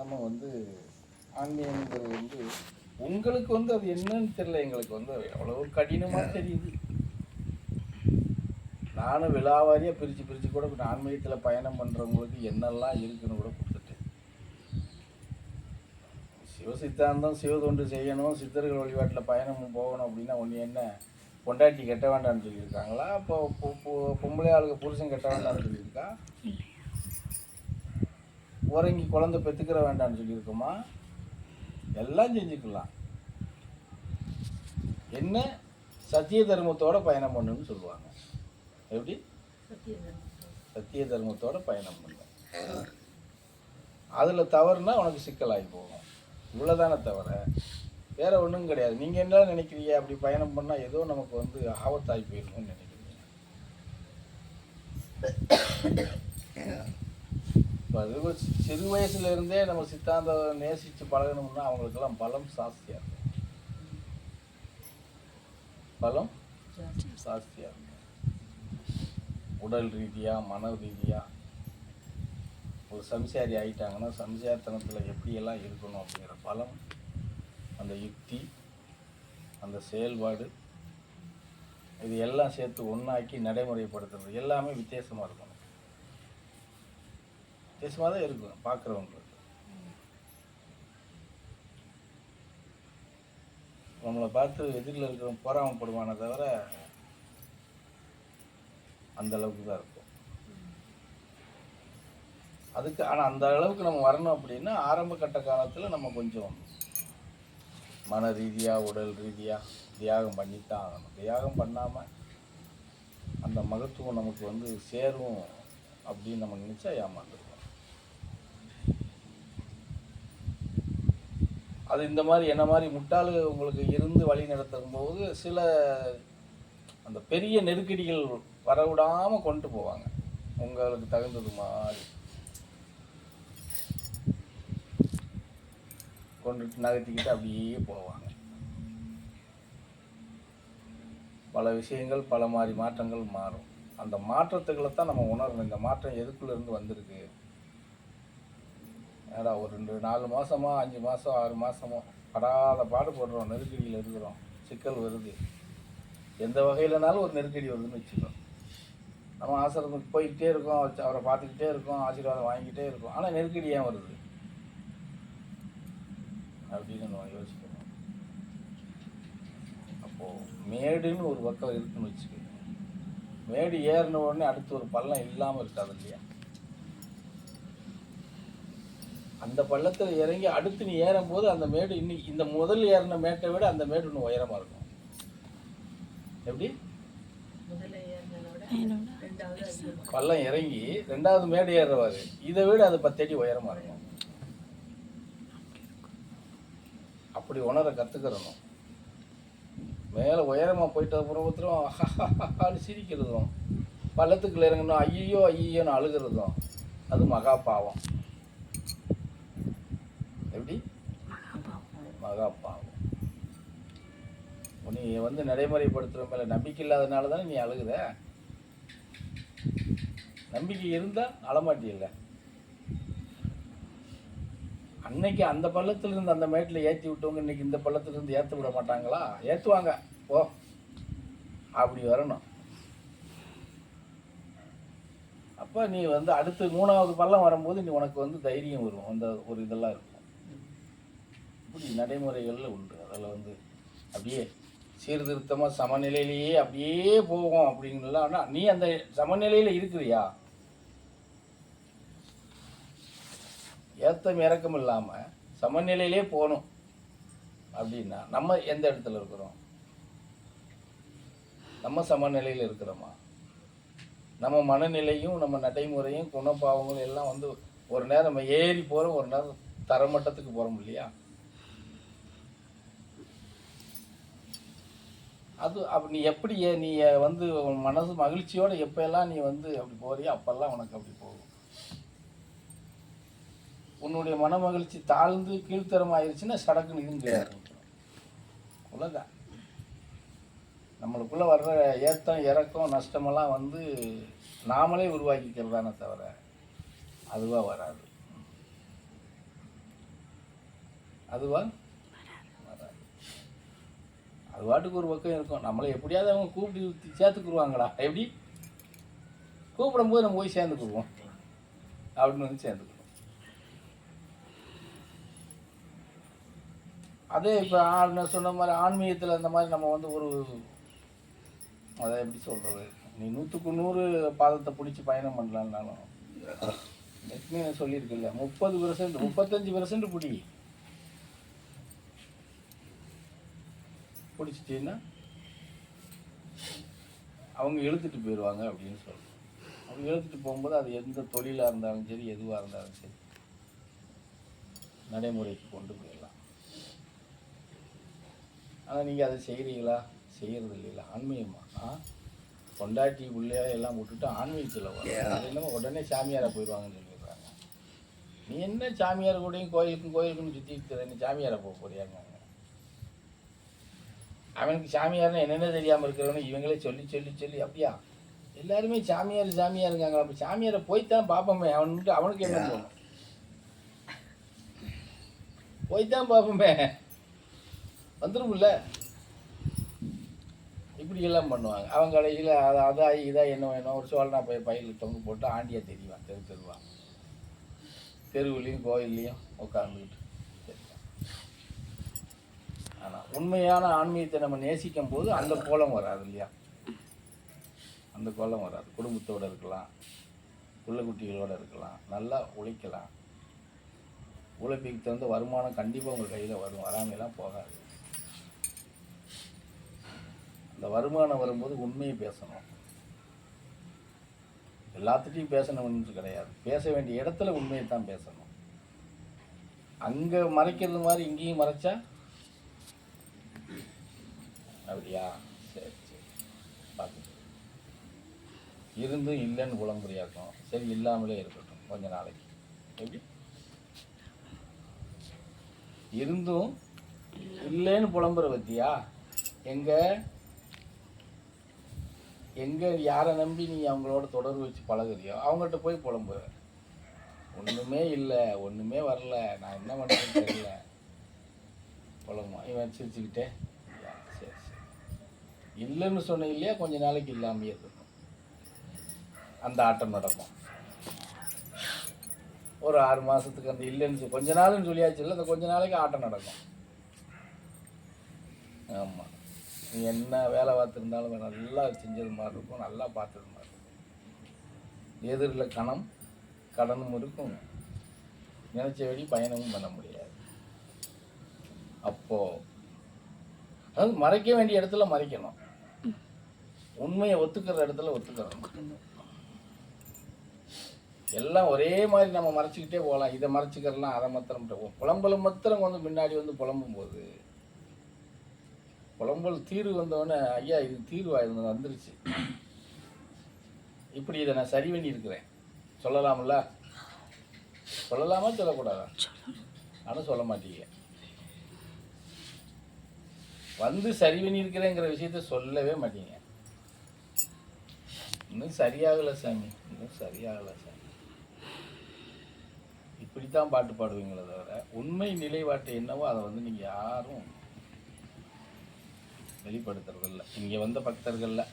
நம்ம வந்து ஆன்மீகங்கிறது வந்து உங்களுக்கு வந்து அது என்னன்னு தெரியல எங்களுக்கு வந்து எவ்வளவு கடினமாக தெரியுது. நானும் விழாவாரியாக பிரித்து பிரித்து கூட ஆன்மீகத்தில் பயணம் பண்ணுறவங்களுக்கு என்னெல்லாம் இருக்குன்னு கூட கொடுத்துட்டேன். சிவ சித்தாந்தம் சிவதொண்டு செய்யணும் சித்தர்கள் வழிபாட்டில் பயணம் போகணும் அப்படின்னா ஒன்று என்ன? பொண்டாட்டி கெட்ட வேண்டாம்னு சொல்லியிருக்காங்களா? இப்போ பொம்பளை ஆளுக்கு புருஷன் கெட்ட வேண்டாம்னு சொல்லியிருக்கா? உறங்கி குழந்தை பெற்றுக்கிற வேண்டாம்னு சொல்லியிருக்கோமா? எல்லாம் செஞ்சுக்கலாம். என்ன? சத்திய தர்மத்தோட பயணம் பண்ணுன்னு சொல்லுவாங்க. எப்படி? சத்திய தர்மத்தோட. பயணம் பண்ணு அதில் தவறுனா உனக்கு சிக்கலாகி போகும். இவ்வளோதானே தவிர வேற ஒன்றும் கிடையாது. நீங்கள் என்ன நினைக்கிறீங்க? அப்படி பயணம் பண்ணால் ஏதோ நமக்கு வந்து ஆபத்தாகி போயிருக்கும்னு நினைக்கிறீங்க. இப்போ சிறு வயசுலேருந்தே நம்ம சித்தாந்த நேசித்து பழகணும்னா அவங்களுக்கெல்லாம் பலம் ஜாஸ்தியாக இருக்கும். பலம் ஜாஸ்தியாக இருக்கும். உடல் ரீதியாக மன ரீதியாக ஒரு சம்சாரி ஆகிட்டாங்கன்னா சம்சாரத்தனத்தில் எப்படியெல்லாம் இருக்கணும் அப்படிங்கிற பலம் அந்த யுக்தி அந்த செயல்பாடு இது எல்லாம் சேர்த்து ஒன்றாக்கி நடைமுறைப்படுத்துறது எல்லாமே வித்தியாசமாக இருக்கும். வித்தியாசமாக தான் இருக்கும் பார்க்குறவங்களுக்கு. நம்மளை பார்த்து எதிரில் இருக்கிறவங்க பொறாமப்படுவானே தவிர அந்த அளவுக்கு தான் இருக்கும். அதுக்கு ஆனால் அந்த அளவுக்கு நம்ம வரணும் அப்படின்னா ஆரம்ப கட்ட காலத்தில் நம்ம கொஞ்சம் மன ரீதியாக உடல் ரீதியாக தியாகம் பண்ணித்தான் ஆகணும். தியாகம் பண்ணாமல் அந்த மகத்துவம் நமக்கு வந்து சேரும் அப்படின்னு நம்ம நினச்சா ஏமாந்துடும் அது இந்த மாதிரி என்ன மாதிரி முட்டாளு உங்களுக்கு இருந்து வழி நடத்தும் போது சில அந்த பெரிய நெருக்கடிகள் வரவிடாமல் கொண்டு போவாங்க. உங்களுக்கு தகுந்தது மாதிரி. கொண்டுட்டு நகர்த்திக்கிட்டு அப்படியே போவாங்க. பல விஷயங்கள் பல மாதிரி மாற்றங்கள் மாறும். அந்த மாற்றத்துக்களை தான் நம்ம உணரணும். இந்த மாற்றம் எதுக்குள்ளேருந்து வந்திருக்கு? ஏடா ஒரு ரெண்டு நாலு மாதமோ அஞ்சு மாதம் ஆறு மாதமோ படாத பாடுபடுறோம் நெருக்கடியில் இருக்கிறோம். சிக்கல் வருது. எந்த வகையிலனாலும் ஒரு நெருக்கடி வருதுன்னு வச்சுக்கோம் நம்ம ஆசிரமத்துக்கு போய்கிட்டே இருக்கோம் அவரை பார்த்துக்கிட்டே இருக்கோம் ஆசீர்வாதம் வாங்கிக்கிட்டே இருக்கோம். ஆனால் நெருக்கடி ஏன் வருது? அப்படின்னு நம்ம யோசிக்கணும். அப்போது மேடுன்னு ஒரு பக்கம் இருக்குன்னு வச்சுக்கோங்க. மேடு ஏறின உடனே அடுத்து ஒரு பள்ளம் இல்லாமல் இருக்காது இல்லையா? அந்த பள்ளத்தில் இறங்கி அடுத்து நீ ஏறும்போது அந்த மேடு இன்னைக்கு இந்த முதல் ஏறின மேட்டை விட அந்த மேடு இன்னும் உயரமாக இருக்கும். எப்படி? பள்ளம் இறங்கி ரெண்டாவது மேடு ஏறுவாரு இதை விட அது பத்தடி உயரமாக இருக்கும். அப்படி உணர கற்றுக்கிறணும் மேலே உயரமாக போயிட்ட புறபத்திரம் சிரிக்கிறதும் பள்ளத்துக்குள்ள இறங்கணும் ஐயோ ஐயோன்னு அழுகிறதும் அது மகா பாவம். எப்படி? மகா பாவம் நீ வந்து நடைமுறைப்படுத்துகிற மேலே நம்பிக்கை இல்லாதனால தானே நீ அழுகுற? நம்பிக்கை இருந்தால் அழமாட்டியல்ல. அன்னைக்கு அந்த பள்ளத்துல இருந்து அந்த மேட்டில் ஏற்றி விட்டவங்க இன்னைக்கு இந்த பள்ளத்துல இருந்து ஏற்ற விட மாட்டாங்களா? ஏற்றுவாங்க ஓ அப்படி வரணும். அப்போ நீ வந்து அடுத்து மூணாவது பள்ளம் வரும்போது நீ உனக்கு வந்து தைரியம் வரும். அந்த ஒரு இதெல்லாம் இருக்கும். இப்படி நடைமுறைகளில் உண்டு. அதில் வந்து அப்படியே சீர்திருத்தமாக சமநிலையிலேயே அப்படியே போகும் அப்படிங்கலாம் ஆனால் நீ அந்த சமநிலையில் இருக்கிறியா? ஏத்தம் இறக்கம் இல்லாமல் சமநிலையிலே போகணும் அப்படின்னா நம்ம எந்த இடத்துல இருக்கிறோம்? நம்ம சமநிலையில் இருக்கிறோமா? நம்ம மனநிலையும் நம்ம நடைமுறையும் குணப்பாவங்களும் எல்லாம் வந்து ஒரு நேரம் நம்ம ஏறி போகிறோம் ஒரு நேரம் தரமட்டத்துக்கு போகிறோம் இல்லையா? அது அப்ப நீ எப்படி நீ வந்து உன் மனசு மகிழ்ச்சியோட எப்பெல்லாம் நீ வந்து அப்படி போறியோ அப்பெல்லாம் உனக்கு அப்படி போகும். உன்னுடைய மன மகிழ்ச்சி தாழ்ந்து கீழ்த்தரம் ஆயிடுச்சுன்னா சடக்குன்னு கிடையாது உலகம் நம்மளுக்குள்ள வர்ற ஏத்தம் இறக்கம் நஷ்டமெல்லாம் வந்து நாமளே உருவாக்கிக்கிறதானே தவிர அதுவாக வராது. அதுவா அது பாட்டுக்கு ஒரு பக்கம் இருக்கும். நம்மளை எப்படியாவது அவங்க கூப்பிட்டு சேர்த்துக்குருவாங்களா? எப்படி? கூப்பிடும்போது நம்ம போய் சேர்ந்துக்குருவோம் அப்படின்னு வந்து சேர்ந்துக்குருவோம் அதே இப்போ ஆள் சொன்ன மாதிரி ஆன்மீகத்தில் அந்த மாதிரி நம்ம வந்து ஒரு அதை எப்படி சொல்கிறது நீ நூற்றுக்கு நூறு பாதத்தை பிடிச்சி பயணம் பண்ணலான்னாலும் லட்சுமி சொல்லியிருக்குல்ல முப்பது பெர்சன்ட் முப்பத்தஞ்சு பெர்சன்ட் பிடி. பிடிச்சிட்டின்னா அவங்க இழுத்துட்டு போயிடுவாங்க அப்படின்னு சொல்கிறோம் அவங்க இழுத்துட்டு போகும்போது அது எந்த தொழிலாக இருந்தாலும் சரி எதுவாக இருந்தாலும் சரி நடைமுறைக்கு கொண்டு போயிடலாம். ஆனால் நீங்கள் அதை செய்கிறீங்களா செய்கிறது இல்லைங்களா ஆன்மீகமா ஆ? பொண்டாட்டி பிள்ளையா எல்லாம் விட்டுட்டு ஆன்மீகத்தில் வரும் என்னமோ உடனே சாமியாராக போயிடுவாங்கன்னு சொல்லிடுறாங்க நீ என்ன சாமியார் கூடயும் கோயிலுக்கும் கோயிலுக்குன்னு சுற்றிட்டு நீ சாமியாராக போக போறியாங்க? அவனுக்கு சாமியார்னு என்னென்ன தெரியாமல் இருக்கிறவனு இவங்களே சொல்லி சொல்லி சொல்லி அப்படியா? எல்லாருமே சாமியார் சாமியாருங்காங்க அப்போ சாமியாரை போய்த்தான் பார்ப்போமே. அவனுக்கு அவனுக்கு என்ன தோணும்? போய்த்தான் பார்ப்போமே. வந்துரும்ல? இப்படி எல்லாம் பண்ணுவாங்க. அவங்க கடைசியில் அதை அதா இதா என்ன வேணும்? ஒரு சோழனா போய் பையில் தொங்க போட்டு ஆண்டியா தெரியுவான் தெரு தெருவா. தெருவுலேயும் கோயில்லையும் உட்காந்துக்கிட்டு தெரியும் ஆனால் உண்மையான ஆன்மீகத்தை நம்ம நேசிக்கும் போது அந்த கோலம் வராது இல்லையா? அந்த கோலம் வராது. குடும்பத்தோடு இருக்கலாம் பிள்ளை குட்டிகளோடு இருக்கலாம் நல்லா உழைக்கலாம். உழைப்புக்கு தகுந்த வருமானம் கண்டிப்பாக உங்கள் கையில் வரும். வராமையெல்லாம் போகாது. அந்த வருமானம் வரும்போது உண்மையை பேசணும். எல்லாத்துட்டையும் பேசணும்னு கிடையாது. பேச வேண்டிய இடத்துல உண்மையை தான் பேசணும். அங்கே மறைக்கிறது மாதிரி இங்கேயும் மறைச்சா அப்படியா? சரி சரி. பார்த்து இருந்தும் இல்லைன்னு புலம்புரியாக்கும் சரி இல்லாமலே இருக்கட்டும் கொஞ்ச நாளைக்கு. எப்படி? இருந்தும் இல்லைன்னு புலம்புற பத்தியா? எங்க? எங்க யாரை நம்பி நீ அவங்களோட தொடர்பு வச்சு பழகுறியோ அவங்ககிட்ட போய் புலம்புற. ஒண்ணுமே இல்லை ஒண்ணுமே வரல. நான் என்ன பண்ணுறேன்னு தெரியல. புலம்புவான். இவன் சிரிச்சுக்கிட்டே. இல்லைன்னு சொன்ன இல்லையா கொஞ்ச நாளைக்கு இல்லாமையே இருக்கணும். அந்த ஆட்டம் நடக்கும். ஒரு ஆறு மாதத்துக்கு அந்த இல்லைன்னு கொஞ்ச நாள்னு சொல்லியாச்சு இல்லை அந்த கொஞ்ச நாளைக்கு ஆட்டம் நடக்கும். ஆமாம் நீ என்ன வேலை பார்த்துருந்தாலும் நல்லா செஞ்சது மாதிரி இருக்கும் நல்லா பார்த்தது மாதிரி இருக்கும். எதிரில் கணம் கடனும் இருக்கும். நினைச்சபடி பயணமும் பண்ண முடியாது. அப்போது அதாவது மறைக்க வேண்டிய இடத்துல மறைக்கணும். உண்மையை ஒத்துக்கிற இடத்துல ஒத்துக்கிறணும் எல்லாம் ஒரே மாதிரி நம்ம மறைச்சிக்கிட்டே போகலாம். இதை மறைச்சிக்கிறலாம் அதை மாத்திரம் புலம்பல் மாத்திரம் வந்து முன்னாடி வந்து புலம்பும் போது புலம்பல் தீர்வு வந்தோடனே ஐயா இது தீர்வா? இது வந்துருச்சு. இப்படி இதை நான் சரி பண்ணி இருக்கிறேன் சொல்லலாம்ல? சொல்லலாமா? சொல்லக்கூடாதா? ஆனால் சொல்ல மாட்டீங்க வந்து சரி பண்ணியிருக்கிறேங்கிற விஷயத்த சொல்லவே மாட்டீங்க. இன்னும் சரியாகலை சாமி. இன்னும் சரியாகலை சாமி. இப்படித்தான் பாட்டு பாடுவீங்களே தவிர உண்மை நிலைப்பாட்டு என்னவோ அதை வந்து நீங்கள் யாரும் வெளிப்படுத்துறதில்ல. இங்கே வந்த பக்தர்களில்